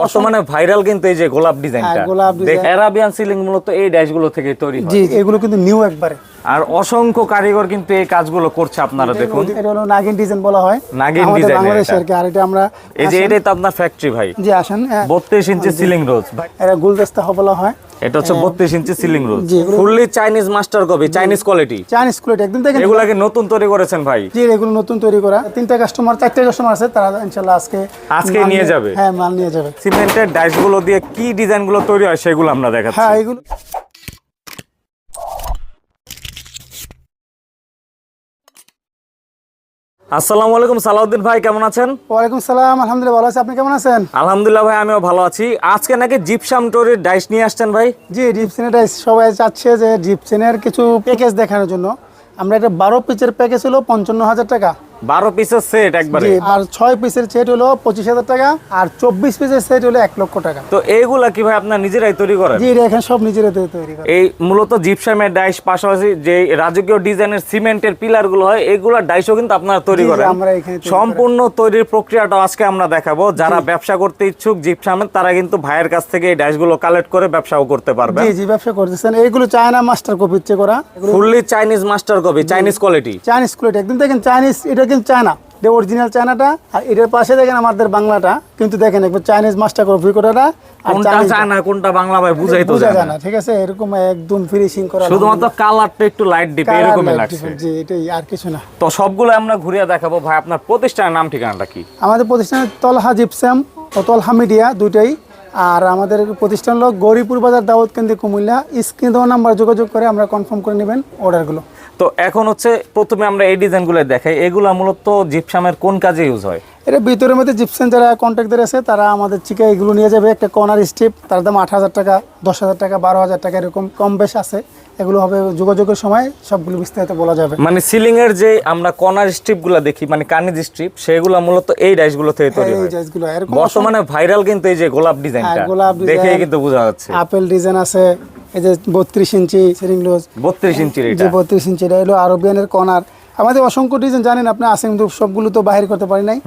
বর্তমানে ভাইরাল কিন্তু এই যে গোলাপ ডিজাইনটা। অ্যারাবিয়ান সিলিং মূলত এই ড্যাশগুলো থেকে তৈরি হয়। জি এগুলো কিন্তু নিউ একবারে। আর অসংখ্য কারিগর কিন্তু এই কাজগুলো করছে আপনারা দেখুন। এটা হলো নাগিন ডিজাইন বলা হয়। নাগিন ডিজাইন বাংলাদেশ আর কি আর এটা আমরা এই যে এটা তো আপনার ফ্যাক্টরি ভাই। জি আসেন। হ্যাঁ, বত্রিশ ইঞ্চি সিলিং রোজ ভাই। এটা গুলদস্তা বলা হয়। এটা হচ্ছে বত্রিশ inch ceiling roll fully Chinese master copy Chinese quality Chinese quality একদম দেখেন। এগুলাকে নতুন তৈরি করেছেন ভাই। জি এগুলো নতুন তৈরি করা। তিনটা কাস্টমার চারটে কাস্টমার আছে তারা ইনশাআল্লাহ আজকে আজকে নিয়ে যাবে? হ্যাঁ মাল নিয়ে যাবে। সিমেন্টের ডাইসগুলো দিয়ে কি ডিজাইনগুলো তৈরি হয় সেগুলো আমরা দেখাচ্ছি। হ্যাঁ এগুলো আসসালামু আলাইকুম সালাউদ্দিন ভাই কেমন আছেন? ওয়ালাইকুম সালাম আলহামদুলিল্লাহ ভালো আছে। আপনি কেমন আছেন? আলহামদুলিল্লাহ ভাই আমিও ভালো আছি। আজকে নাকি জিপসাম টোরের ডাইস নিয়ে আসছেন ভাই? জি ডাইস। সবাই চাচ্ছে যে জিপসেনের কিছু প্যাকেজ দেখানোর জন্য। আমরা একটা বারো পিসের প্যাকেজ হলো পঞ্চান্ন হাজার টাকা। বারো পিসের সেট একবারে। আর ছয় পিসের সেট হলো পঁচিশ হাজার টাকা আর চব্বিশ পিসের সেট হলো এক লক্ষ টাকা। তো এইগুলা কি ভাই আপনার নিজেরাই তৈরি করেন? জি এখানে সব নিজেরা তৈ- তৈরি করে। এই মূলত জিপসামের ডাইস পাশাপাশি যে রাজকীয় ডিজাইনের সিমেন্টের পিলারগুলো হয় এগুলা ডাইসও কিন্তু আপনারা তৈরি করেন। আমরা এখানে সম্পূর্ণ তৈরির প্রক্রিয়াটা আজকে আমরা দেখাবো। যারা ব্যবসা করতে ইচ্ছুক জিপসামের তারা কিন্তু ভাইয়ের কাছ থেকে এই ডাইসগুলো কালেক্ট করে ব্যবসাও করতে পারবে জি জি ব্যবসা করতেছেন। এইগুলো চায়না মাস্টার কপি ইচ্ছে করা। Fully Chinese master copy Chinese quality Chinese quality একদম দেখেন চাইনিজ এটা কিন্তু চায়না এটা অরিজিনাল চায়নাটা আর এটার পাশে দেখেন আমাদের বাংলাটা কিন্তু দেখেন একবার চাইনিজ মাস্টার কপি করাটা আর কোনটা চাইনিজ কোনটা বাংলা ভাই বুঝাই তো যায় যায় না। না ঠিক আছে? এরকম একদম ফিনিশিং করা শুধুমাত্র কালারটা একটু লাইট ডিপ এরকমই লাগছে। জি এটাই আর কিছু না। তো সবগুলো আমরা ঘুরিয়ে দেখাবো। ভাই আপনার প্রতিষ্ঠানের নাম ঠিকানাটা কি? আমাদের প্রতিষ্ঠানের তলহা জিপসাম ও তলহা মিডিয়া দুইটাই। আর আমাদের প্রতিষ্ঠান হলো গৌরীপুর বাজার দাউদ কেন্দ্রে কুমিল্লা। স্ক্রিন দেওয়া নাম্বার যোগাযোগ করে আমরা কনফার্ম করে নেবেন অর্ডারগুলো তো এখন হচ্ছে প্রথমে আমরা এই ডিজাইনগুলো দেখাই। এগুলা মূলত জিপসামের কোন কাজে ইউজ হয়? এটা ভিতরের মধ্যে জিপসেন যারা কন্ট্যাক্টদের আছে তারা আমাদের চিকা এগুলো নিয়ে যাবে। একটা কর্নার স্টিপ তার দাম আট হাজার টাকা দশ হাজার টাকা বারো হাজার টাকা এরকম কম বেশ আছে। এগুলো হবে যোগাযোগের সময় সবগুলো বিস্তারিত বলা যাবে। মানে সিলিং এর যে আমরা কর্নার স্ট্রিপগুলা দেখি মানে কানিজ স্ট্রিপ সেগুলা মূলত এই ডাইসগুলো থেকে তৈরি এই হয়। জাইজগুলো এরকম বর্তমানে ভাইরাল কিন্তু এই যে গোলাপ ডিজাইনটা হ্যাঁ। দেখেই কিন্তু বোঝা যাচ্ছে। আপেল ডিজাইন আছে। এই যে বত্রিশ ইঞ্চি সিরিং লোজ। বত্রিশ ইঞ্চি বত্রিশ ইঞ্চি এটা হলো আরবিয়ানের কর্নার আমাদের অসংখ্য ডিজাইন জানেন আপনি আছে কিন্তু সবগুলো তো বাহির করতে পারি নাই।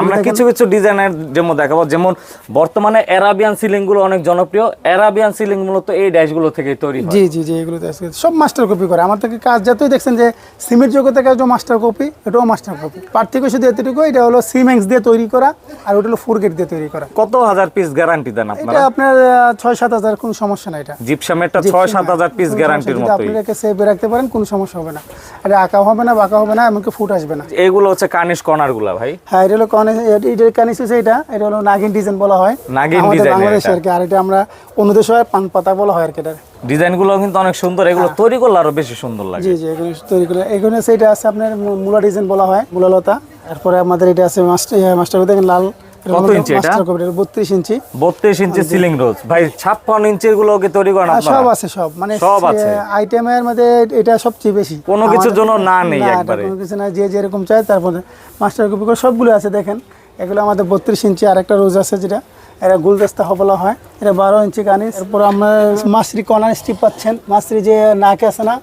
আমরা কিছু কিছু ডিজাইনের যেমন দেখাবো। যেমন বর্তমানে অ্যারাবিয়ান সিলিংগুলো অনেক জনপ্রিয়। অ্যারাবিয়ান সিলিং মূলত এই ডাইসগুলো থেকে তৈরি হয়। জি জি জি এগুলো সব মাস্টার কপি করে। আমার থেকে কাজ যতই দেখছেন যে সিমেন্ট জগতের কাজ মাস্টার কপি এটাও মাস্টার কপি পার্থক্য শুধু এতটুকু এটা হলো সিমেন্স দিয়ে তৈরি করা আর ওটা হলো ফুরগেট দিয়ে তৈরি করা। কত হাজার পিস গ্যারান্টি দেন এটা আপনার? আহ, ছয় সাত হাজার কোনো সমস্যা নাই এটা। জিপসামেরটা ছয় সাত হাজার পিস গ্যারান্টির যদি মতোই। আপনি রেখে সেভে রাখতে পারেন কোনো সমস্যা হবে না। এটা আঁকা হবে না বাঁকা হবে না এমনকি ফুট আসবে না। এগুলো হচ্ছে কানিশ কর্নারগুলা ভাই। হ্যাঁ এটা হলো কনে এটা কানিস হচ্ছে এটা এটা হলো নাগিন ডিজাইন বলা হয়। নাগিন আমাদের design বাংলাদেশে আর কি আর এটা আমরা অন্য দেশে হয় পান পাতা বলা হয় আর কি এটা ডিজাইনগুলো কিন্তু অনেক সুন্দর এগুলো তৈরি করলে আরও বেশি সুন্দর লাগে। জি জি এগুলো তৈরি করলে এখানে সেটা আছে আপনার মূলা ডিজাইন বলা হয় মূলালতা। তারপরে আমাদের এটা আছে মাস্টার মাস্টার দেখেন লাল কত ইঞ্চি এটা? বত্রিশ ইঞ্চি। বত্রিশ ইঞ্চি সিলিং রোজ ভাই ছাপ্পান্ন ইঞ্চিরগুলো কি তৈরি করেন আপনারা? সব আছে সব। মানে সব আছে। আইটেমের মধ্যে এটা সবচেয়ে বেশি। কোনো কিছুর জন্য না নেই একবারে। কোনো কিছু না যে যেরকম চায় তারপরে মাস্টার কপি সবগুলো আছে দেখেন। এগুলো আমাদের বত্রিশ ইঞ্চি আর একটা রোজ আছে যেটা। এটা গুলদস্তা বলা হয়। এটা বারো ইঞ্চি কানিস। এরপর আমরা মাসরি কর্নার স্টিপ পাচ্ছেন। মাসরি যে নাকে আছে না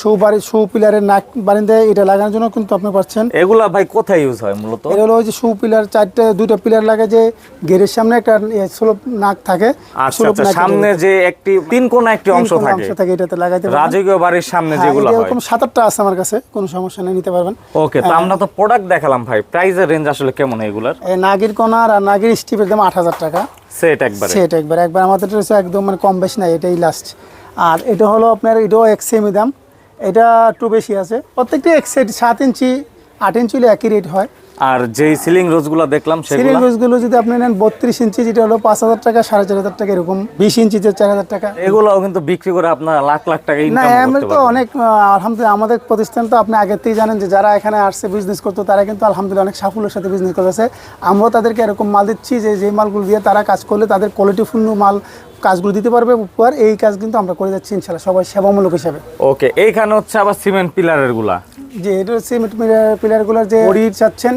শু বাড়ি শু পিলারের নাক বারিন্দায় এটা লাগানোর জন্য কিন্তু আপনি পাচ্ছেন এগুলা ভাই কোথায় ইউজ হয় মূলত? এটা ওই যে শু পিলার চারটে দুইটা পিলার লাগে যে গেরের সামনে একটা স্লোপ নাক থাকে। আচ্ছা আচ্ছা নাকের সামনে যে একটি তিন একটি অংশ থাকে। অংশ থাকে এটাতে লাগাইতে রাজকীয় বাড়ির সামনে হ্যাঁ, যেগুলো এটা হয়। এরকম সাত আটটা আছে আমার কাছে কোনো সমস্যা নেই নিতে পারবেন। ওকে তো আমরা তো প্রোডাক্ট দেখালাম ভাই। প্রাইসের রেঞ্জ আসলে কেমন এগুলার? এই নাগির আর নাগির স্টিপের দাম আট হাজার টাকা। সেট একবারে। সেট একবার। একবার আমাদের একদম মানে কম বেশি নাই এটাই লাস্ট আর এটা হলো আপনার এটাও এক সেমি দাম। এটা একটু বেশি আছে। প্রত্যেকটি এক সেট সাত ইঞ্চি আট ইঞ্চি একই রেট হয়। আর যেই সিলিং রোজগুলো দেখলাম সিলিং রোজগুলো যদি আপনি নেন বত্রিশ ইঞ্চি যেটা হলো পাঁচ হাজার টাকা সাড়ে চার হাজার টাকা এরকম বিশ ইঞ্চিতে চার হাজার টাকা। এগুলোও কিন্তু বিক্রি করে আপনারা লাখ লাখ টাকা না করতে তো অনেক আলহামদুলিল্লাহ আমাদের প্রতিষ্ঠান তো আপনি আগের থেকেই জানেন যে যারা এখানে আসছে বিজনেস করতো তারা কিন্তু আলহামদুলিল্লাহ অনেক সাফল্যের সাথে বিজনেস করেছে আমরাও তাদেরকে এরকম মাল দিচ্ছি যে যে মালগুলো দিয়ে তারা কাজ করলে তাদের কোয়ালিটিফুল মাল কাজগুলো দিতে পারবে উপহার। এই কাজ কিন্তু আমরা করে যাচ্ছি ইনশাল্লাহ সবাই সেবামূলক হিসাবে। ওকে এইখানে হচ্ছে আবার সিমেন্ট পিলারেরগুলা। যে এটা সিমেন্ট পিলারগুলোর যে বডি চাচ্ছেন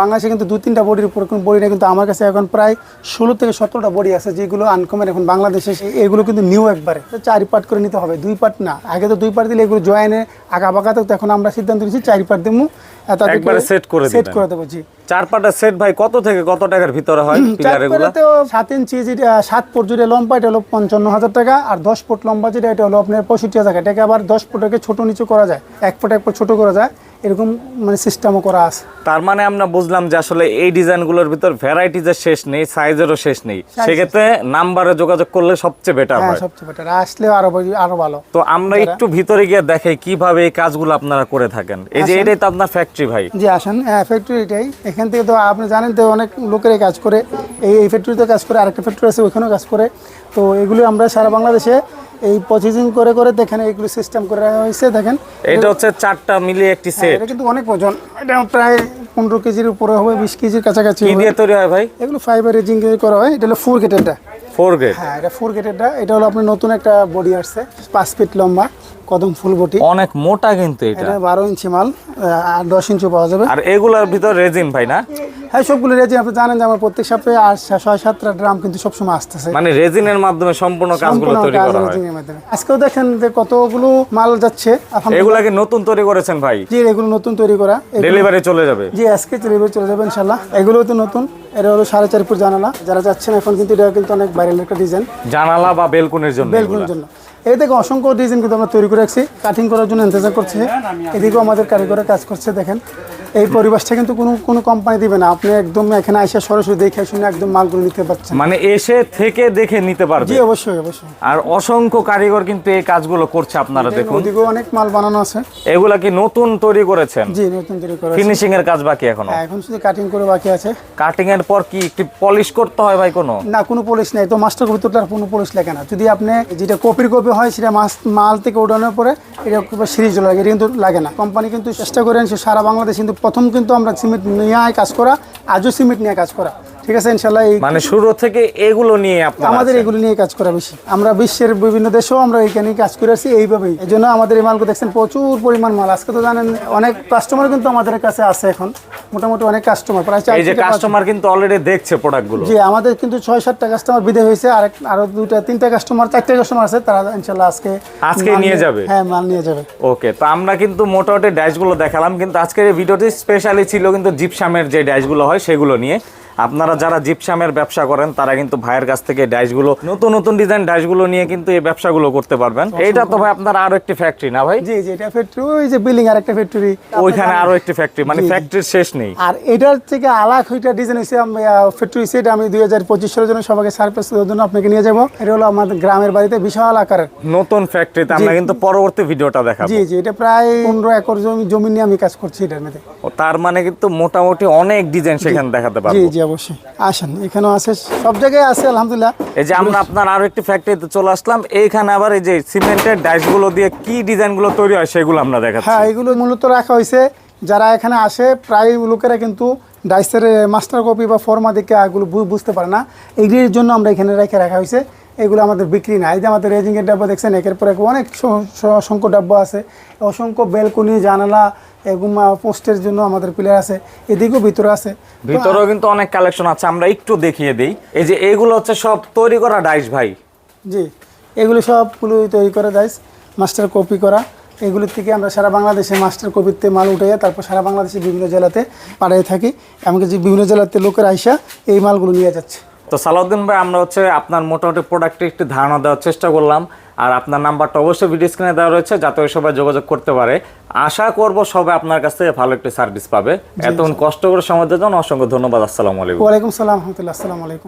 বাংলাদেশে কিন্তু দু তিনটা বডির উপর বডি নেই কিন্তু আমার কাছে এখন প্রায় ষোলো থেকে সতেরোটা বডি আছে যেগুলো আনকমন এখন বাংলাদেশে। এগুলো কিন্তু নিউ একবারে। তো চারি পার্ট করে নিতে হবে দুই পার্ট না। আগে তো দুই পার্ট দিলে এগুলো জয়েনে আগা বাঁকা তো এখন আমরা সিদ্ধান্ত নিয়েছি চারি পার্ট দেবো। একবারে set করে সেট করে দেবো জি। চার পাটা সেট ভাই কত থেকে কত টাকার ভিতরে হয় পিলার এগুলো? সাত ইঞ্চি যেটা সাত ফুট যেটা লম্বা এটা হলো পঞ্চান্ন হাজার টাকা। আর দশ ফুট লম্বা যেটা এটা হলো আপনার পঁয়ষট্টি হাজার টাকা। এটাকে আবার দশ ফুটকে ছোট নিচু করা যায়। এক ফুট এক ফুট ছোট করা যায়। এরকম মানে সিস্টেমও করা আছে। তার মানে আমরা বুঝলাম যে আসলে এই ডিজাইনগুলোর ভিতর ভ্যারাইটিজের শেষ নেই সাইজেরও শেষ নেই। সেক্ষেত্রে নাম্বারে যোগাযোগ করলে সবচেয়ে বেটার হ্যাঁ হয়। সবচেয়ে বেটার আসলে আরও আরও ভালো। তো আমরা একটু ভিতরে গিয়ে দেখাই কীভাবে এই কাজগুলো আপনারা করে থাকেন। এই যে এটাই তো আপনার ফ্যাক্টরি ভাই। জি আসেন। হ্যাঁ ফ্যাক্টরি এটাই। এখান থেকে তো আপনি জানেন তো অনেক লোকের কাজ করে। এই এই ফ্যাক্টরিতে কাজ করে আরেকটা ফ্যাক্টরি আছে ওইখানেও কাজ করে। তো এগুলো আমরা সারা বাংলাদেশে এই প্রসেসিং করে করে দেখেন এইগুলো সিস্টেম করে রাখা হয়েছে দেখেন। এটা হচ্ছে চারটা মিলিয়ে একটি হ্যাঁ, সেট এটা কিন্তু অনেক ওজন। এটা প্রায় পনেরো কেজির উপরে হবে বিশ কেজির কাছাকাছি কি দিয়ে তৈরি হয় ভাই? এগুলো ফাইবার রেজিং করা হয় এটা হলো ফোর গেটেরটা ফোর গেট হ্যাঁ এটা ফোর গেটেরটা এটা হলো আপনার নতুন একটা বডি আসছে পাঁচ ফিট লম্বা। কদম ফুল বটি। অনেক মোটা কিন্তু এটা। এটা বারো ইঞ্চি মাল আহ, আর দশ ইঞ্চি পাওয়া যাবে। আর এগুলোর ভিতর রেজিন ভাই না? হ্যাঁ সবগুলো রেজিং আপনি জানেন যে আমার প্রত্যেক সপ্তাহে আর ছয় সাতটা ড্রাম কিন্তু সবসময় আসতেছে। মানে রেজিনের মাধ্যমে সম্পূর্ণ কাজগুলো তৈরি করা হয়। আজকেও দেখেন যে কতগুলো মাল যাচ্ছে। এগুলাকে নতুন তৈরি করেছেন ভাই? জি এগুলো নতুন তৈরি করা। ডেলিভারি চলে যাবে। জি আজকে ডেলিভারি চলে যাবে ইনশাল্লাহ এগুলো তো নতুন। এটা হলো সাড়ে চার ফুট জানালা। যারা যাচ্ছেন এখন কিন্তু এটা কিন্তু অনেক ভাইরাল একটা ডিজাইন জানালা বা বেলকুনির জন্য বেলগুলোর জন্য। এই অসংখ্য ডিজাইন কিন্তু আমরা তৈরি করে রাখছি। কাটিং করার জন্য ইন্তজার করছে। এদিকেও আমাদের কারিগরের কাজ করছে, দেখেন। এই পরিবেশটা কিন্তু কোনো কোনো কোম্পানি দিবে না। আপনি একদম এখানে এসে সরাসরি দেখে শুনে একদম মালগুলো নিতে পারছেন। মানে এসে থেকে দেখে নিতে পারবে। জি অবশ্যই অবশ্যই। আর অসংখ্য কারিগর কিন্তু এই কাজগুলো করছে আপনারা দেখুন। ওদিকেও অনেক মাল বানানো আছে। এগুলা কি নতুন তৈরি করেছেন? জি নতুন তৈরি করা আছে। ফিনিশিং এর কাজ বাকি এখনও? হ্যাঁ, এখন শুধু কাটিং করে বাকি আছে। কাটিং এর পর কি একটু পলিশ করতে হয় ভাই কোনো? না কোনো পলিশ নাই। তো মাস্টার কপি তো তার কোনো পলিশ লাগে না। যদি আপনি যেটা কপির কপি হয় সেটা মাল থেকে উঠানোর পরে এটা সিরিজ লাগে। এটা কিন্তু লাগে না। কোম্পানি কিন্তু চেষ্টা করেন সারা বাংলাদেশ কিন্তু প্রথম কিন্তু আমরা সিমেন্ট নিয়ে কাজ করা আজও সিমেন্ট নিয়ে কাজ করা। ঠিক আছে ইনশাল্লাহ মানে শুরু থেকে এগুলো নিয়ে আমাদের এগুলো নিয়ে কাজ করা বেশি। আমরা বিশ্বের বিভিন্ন দেশেও আমরা এইখানে কাজ করে আসছি এইভাবেই। এই জন্য আমাদের এই মালগুলো দেখছেন প্রচুর পরিমাণ মাল। আজকে তো জানেন অনেক কাস্টমার কিন্তু আমাদের কাছে আছে এখন। মোটামুটি অনেক কাস্টমার প্রায় চার এই যে কাস্টমার কিন্তু অলরেডি দেখছে প্রোডাক্টগুলো জি আমাদের কিন্তু ছয় সাতটা কাস্টমার বিদে হয়েছে আর আরও দুইটা তিনটা কাস্টমার চারটে কাস্টমার আছে তারা ইনশাল্লাহ আজকে আজকে নিয়ে যাবে? হ্যাঁ মাল নিয়ে যাবে। ওকে তো আমরা কিন্তু মোটামুটি ড্যাশগুলো দেখালাম কিন্তু আজকের এই ভিডিওটি স্পেশালি ছিল কিন্তু জিপসামের যে ড্যাশগুলো হয় সেগুলো নিয়ে। আপনারা যারা জিপসামের ব্যবসা করেন তারা কিন্তু ভাইয়ের কাছ থেকে ড্যাশগুলো নতুন নতুন ডিজাইন ড্যাশগুলো নিয়ে কিন্তু এই ব্যবসাগুলো করতে পারবেন। এইটা তো ভাই আপনার আরও একটি ফ্যাক্টরি না ভাই? জি জি এটা ফ্যাক্টরি ওই যে বিল্ডিং আর একটা ফ্যাক্টরি ওইখানে আরও একটি ফ্যাক্টরি মানে। ফ্যাক্টরির শেষ নেই। আর এটার থেকে আলাক ওইটা ডিজাইন হয়েছে ফ্যাক্টরি সেট আমি দুই হাজার পঁচিশ সালের জন্য সবাইকে সারপ্রাইজ দেওয়ার জন্য আপনাকে নিয়ে যাব। এটা হলো আমাদের গ্রামের বাড়িতে বিশাল আকারের। নতুন ফ্যাক্টরি ফ্যাক্টরিতে আমরা কিন্তু পরবর্তী ভিডিওটা দেখাবো। জি জি এটা প্রায় পনেরো একর জমি জমি নিয়ে আমি কাজ করছি এটার মধ্যে। তার মানে কিন্তু মোটামুটি অনেক ডিজাইন সেখানে দেখাতে পারব। জি জি অবশ্যই। আসেন এখানেও আছে সব জায়গায় আছে আলহামদুলিল্লাহ। এই যে আমরা আপনার আরও একটি ফ্যাক্টরিতে চলে আসলাম এইখানে আবার এই যে সিমেন্টের ডাইসগুলো দিয়ে কি ডিজাইনগুলো তৈরি হয় সেগুলো আমরা দেখাচ্ছি। হ্যাঁ এগুলো মূলত রাখা হয়েছে। যারা এখানে আসে প্রায় লোকেরা কিন্তু ডাইসের মাস্টার কপি বা ফর্মা দেখে এগুলো বুঝতে পারে না। এগুলির জন্য আমরা এখানে রেখে রাখা হয়েছে। এগুলো আমাদের বিক্রি না এই যে আমাদের রেজিংয়ের ডাব্বা দেখছেন একের পর এক অনেক অসংখ্য ডাব্বা আছে। অসংখ্য বেলকনি জানালা এবং পোস্টের জন্য আমাদের প্লেয়ার আছে। এদিকেও ভিতরে আছে। ভিতরেও কিন্তু অনেক কালেকশন আছে আমরা একটু দেখিয়ে দিই। এই যে এইগুলো হচ্ছে সব তৈরি করা ডাইস ভাই। জি এগুলো সবগুলো তৈরি করে দেয় মাস্টার কপি করা। এগুলোর থেকে আমরা সারা বাংলাদেশে মাস্টার কপিতে মাল উঠে তারপর সারা বাংলাদেশের বিভিন্ন জেলাতে পাঠিয়ে থাকি। এমনকি যে বিভিন্ন জেলাতে লোকের আইসা এই মালগুলো নিয়ে যাচ্ছে। তো সালাউদ্দিন ভাই আমরা হচ্ছে আপনার মোটামুটি প্রোডাক্টে একটি ধারণা দেওয়ার চেষ্টা করলাম। আর আপনার নাম্বারটা অবশ্যই ভিডিও স্ক্রিনে দেওয়া রয়েছে যাতে ওই সবাই যোগাযোগ করতে পারে। আশা করব সবাই আপনার কাছ থেকে ভালো একটি সার্ভিস পাবে। এতক্ষণ কষ্ট করে সময় দেওয়ার জন্য অসংখ্য ধন্যবাদ। আসসালামু আলাইকুম। ওয়ালাইকুম সালাম রহমতুল্লাহ আসসালামু আলাইকুম।